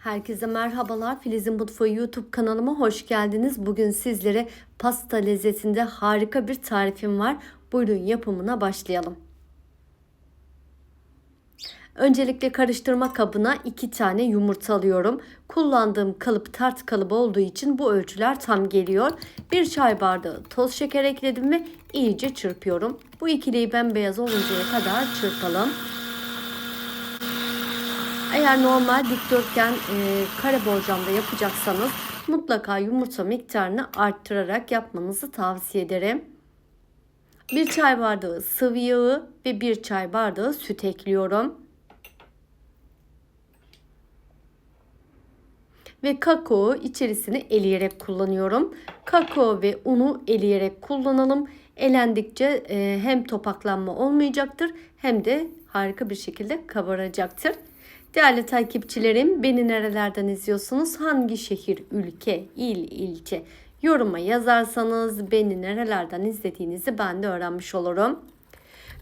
Herkese merhabalar. Filiz'in Mutfağı YouTube kanalıma hoş geldiniz. Bugün sizlere pasta lezzetinde harika bir tarifim var. Buyurun yapımına başlayalım. Öncelikle karıştırma kabına 2 tane yumurta alıyorum. Kullandığım kalıp tart kalıbı olduğu için bu ölçüler tam geliyor. 1 çay bardağı toz şeker ekledim ve iyice çırpıyorum. Bu ikiliyi bembeyaz oluncaya kadar çırpalım. Eğer normal dikdörtgen e, kare borcamda yapacaksanız mutlaka yumurta miktarını arttırarak yapmanızı tavsiye ederim. 1 çay bardağı sıvı yağı ve 1 çay bardağı süt ekliyorum. Ve kakao içerisini eleyerek kullanıyorum. Kakao ve unu eleyerek kullanalım. Elendikçe e, hem topaklanma olmayacaktır hem de harika bir şekilde kabaracaktır. Değerli takipçilerim beni nerelerden izliyorsunuz? Hangi şehir, ülke, il, ilçe yoruma yazarsanız beni nerelerden izlediğinizi ben de öğrenmiş olurum.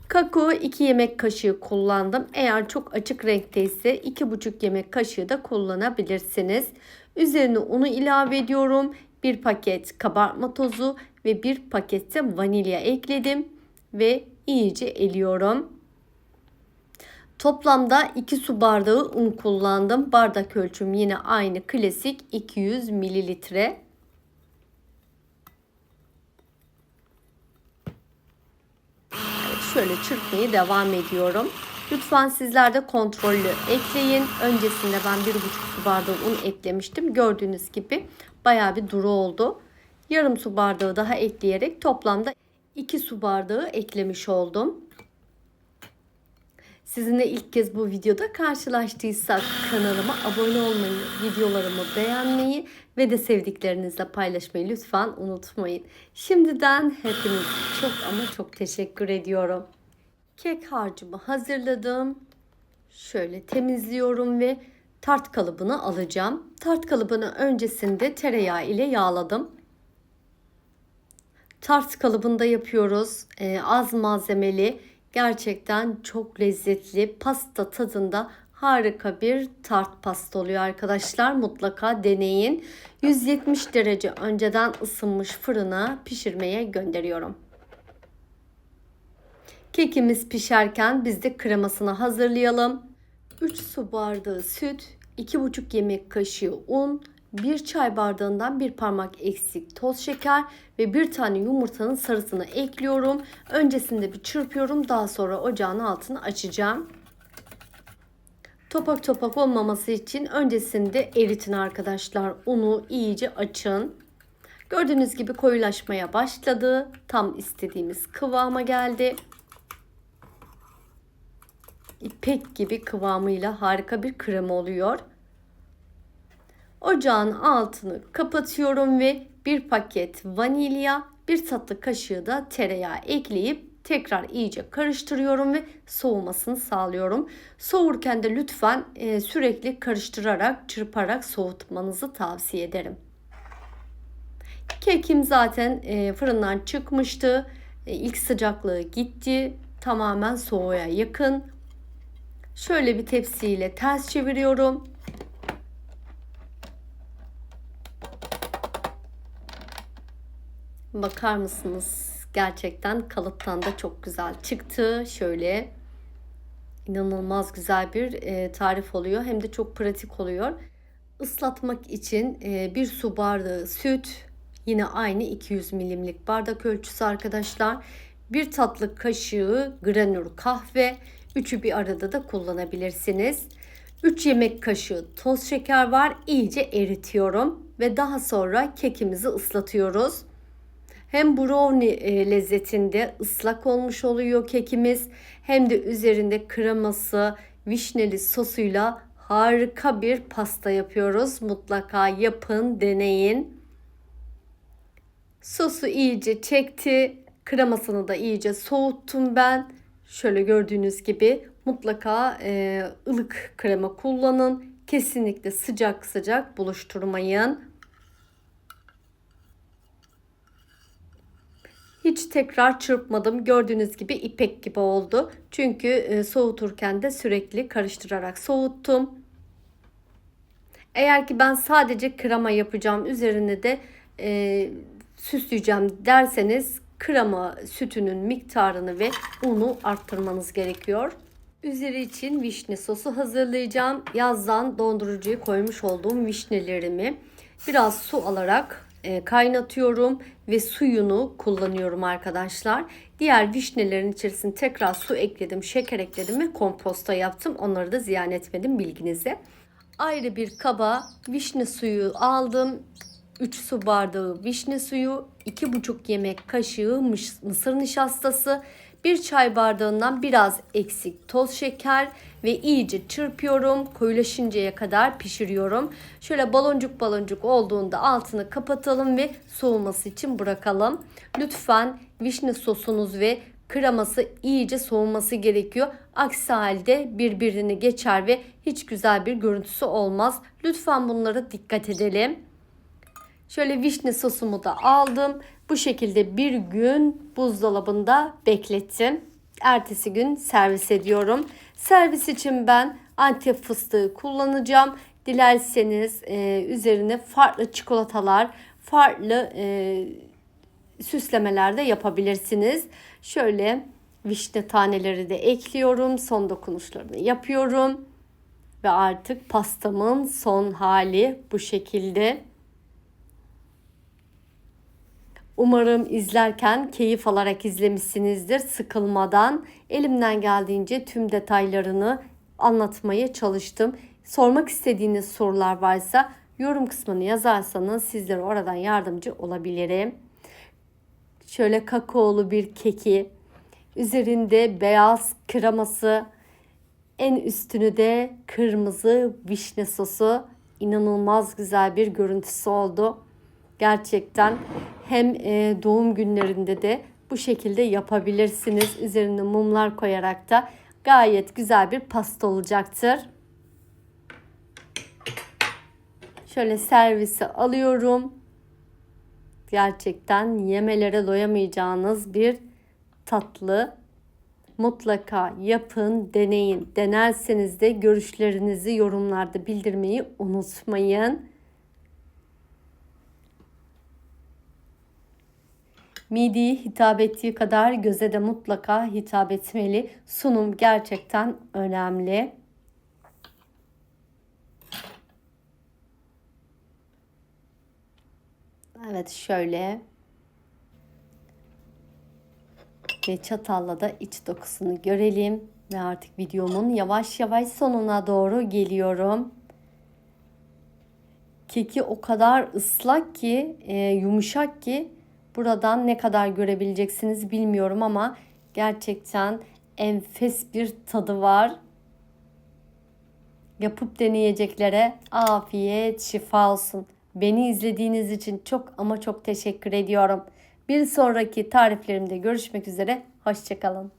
Kakao 2 yemek kaşığı kullandım. Eğer çok açık renkte ise 2,5 yemek kaşığı da kullanabilirsiniz. Üzerine unu ilave ediyorum. Bir paket kabartma tozu ve bir pakette vanilya ekledim ve iyice eliyorum. Toplamda 2 su bardağı un kullandım. Bardak ölçüm yine aynı klasik 200 mililitre. Şöyle çırpmaya devam ediyorum. Lütfen sizler de kontrollü ekleyin. Öncesinde ben 1,5 su bardağı un eklemiştim. Gördüğünüz gibi baya bir duru oldu. Yarım su bardağı daha ekleyerek toplamda 2 su bardağı eklemiş oldum. Sizinle ilk kez bu videoda karşılaştıysak kanalıma abone olmayı, videolarımı beğenmeyi ve de sevdiklerinizle paylaşmayı lütfen unutmayın. Şimdiden hepiniz çok ama çok teşekkür ediyorum. Kek harcımı hazırladım. Şöyle temizliyorum ve tart kalıbını alacağım. Tart kalıbını öncesinde tereyağı ile yağladım. Tart kalıbında yapıyoruz. Ee, az malzemeli Gerçekten çok lezzetli pasta tadında harika bir tart pasta oluyor arkadaşlar. Mutlaka deneyin. 170 derece önceden ısınmış fırına pişirmeye gönderiyorum. Kekimiz pişerken biz de kremasını hazırlayalım. 3 su bardağı süt, 2,5 yemek kaşığı un, 1 çay bardağından bir parmak eksik toz şeker ve bir tane yumurtanın sarısını ekliyorum. Öncesinde bir çırpıyorum. Daha sonra ocağın altını açacağım. Topak topak olmaması için öncesinde eritin arkadaşlar. Unu iyice açın. Gördüğünüz gibi koyulaşmaya başladı. Tam istediğimiz kıvama geldi. İpek gibi kıvamıyla harika bir krema oluyor. Ocağın altını kapatıyorum ve bir paket vanilya, bir tatlı kaşığı da tereyağı ekleyip tekrar iyice karıştırıyorum ve soğumasını sağlıyorum. Soğurken de lütfen e, sürekli karıştırarak, çırparak soğutmanızı tavsiye ederim. Kekim zaten e, fırından çıkmıştı. E, ilk sıcaklığı gitti. Tamamen soğuğa yakın. Şöyle bir tepsiyle ters çeviriyorum. Bakar mısınız? Gerçekten kalıptan da çok güzel çıktı. Şöyle inanılmaz güzel bir e, tarif oluyor. Hem de çok pratik oluyor. Islatmak için e, bir su bardağı süt, yine aynı 200 milimlik bardak ölçüsü arkadaşlar. Bir tatlı kaşığı granül kahve, üçü bir arada da kullanabilirsiniz. 3 yemek kaşığı toz şeker var. İyice eritiyorum ve daha sonra kekimizi ıslatıyoruz. Hem brownie e, lezzetinde ıslak olmuş oluyor kekimiz hem de üzerinde kreması, vişneli sosuyla harika bir pasta yapıyoruz. Mutlaka yapın, deneyin. Sosu iyice çekti. Kremasını da iyice soğuttum ben. Şöyle gördüğünüz gibi mutlaka e, ılık krema kullanın. Kesinlikle sıcak sıcak buluşturmayın. Hiç tekrar çırpmadım. Gördüğünüz gibi ipek gibi oldu. Çünkü e, soğuturken de sürekli karıştırarak soğuttum. Eğer ki ben sadece krema yapacağım üzerine de e, süsleyeceğim derseniz krema sütünün miktarını ve unu arttırmanız gerekiyor. Üzeri için vişne sosu hazırlayacağım. Yazdan dondurucuya koymuş olduğum vişnelerimi biraz su alarak kaynatıyorum ve suyunu kullanıyorum arkadaşlar. Diğer vişnelerin içerisine tekrar su ekledim, şeker ekledim ve komposta yaptım. Onları da ziyan etmedim bilginize. Ayrı bir kaba vişne suyu aldım. 3 su bardağı vişne suyu, 2,5 yemek kaşığı mısır nişastası, 1 çay bardağından biraz eksik toz şeker ve iyice çırpıyorum. Koyulaşıncaya kadar pişiriyorum. Şöyle baloncuk baloncuk olduğunda altını kapatalım ve soğuması için bırakalım. Lütfen vişne sosunuz ve kreması iyice soğuması gerekiyor. Aksi halde birbirini geçer ve hiç güzel bir görüntüsü olmaz. Lütfen bunlara dikkat edelim. Şöyle vişne sosumu da aldım. Bu şekilde bir gün buzdolabında beklettim. Ertesi gün servis ediyorum. Servis için ben antep fıstığı kullanacağım. Dilerseniz e, üzerine farklı çikolatalar, farklı e, süslemeler de yapabilirsiniz. Şöyle vişne taneleri de ekliyorum. Son dokunuşlarını yapıyorum. Ve artık pastamın son hali bu şekilde. Umarım izlerken keyif alarak izlemişsinizdir. Sıkılmadan elimden geldiğince tüm detaylarını anlatmaya çalıştım. Sormak istediğiniz sorular varsa yorum kısmını yazarsanız sizlere oradan yardımcı olabilirim. Şöyle kakaolu bir keki, üzerinde beyaz kreması, en üstünü de kırmızı vişne sosu. İnanılmaz güzel bir görüntüsü oldu. Gerçekten hem e, doğum günlerinde de bu şekilde yapabilirsiniz. Üzerine mumlar koyarak da gayet güzel bir pasta olacaktır. Şöyle servise alıyorum. Gerçekten yemelere doyamayacağınız bir tatlı. Mutlaka yapın, deneyin. Denerseniz de görüşlerinizi yorumlarda bildirmeyi unutmayın. Mideye hitap ettiği kadar göze de mutlaka hitap etmeli. Sunum gerçekten önemli. Evet şöyle. Ve çatalla da iç dokusunu görelim. Ve artık videomun yavaş yavaş sonuna doğru geliyorum. Keki o kadar ıslak ki, e, yumuşak ki buradan ne kadar görebileceksiniz bilmiyorum ama gerçekten enfes bir tadı var. Yapıp deneyeceklere afiyet, şifa olsun. Beni izlediğiniz için çok ama çok teşekkür ediyorum. Bir sonraki tariflerimde görüşmek üzere. Hoşçakalın.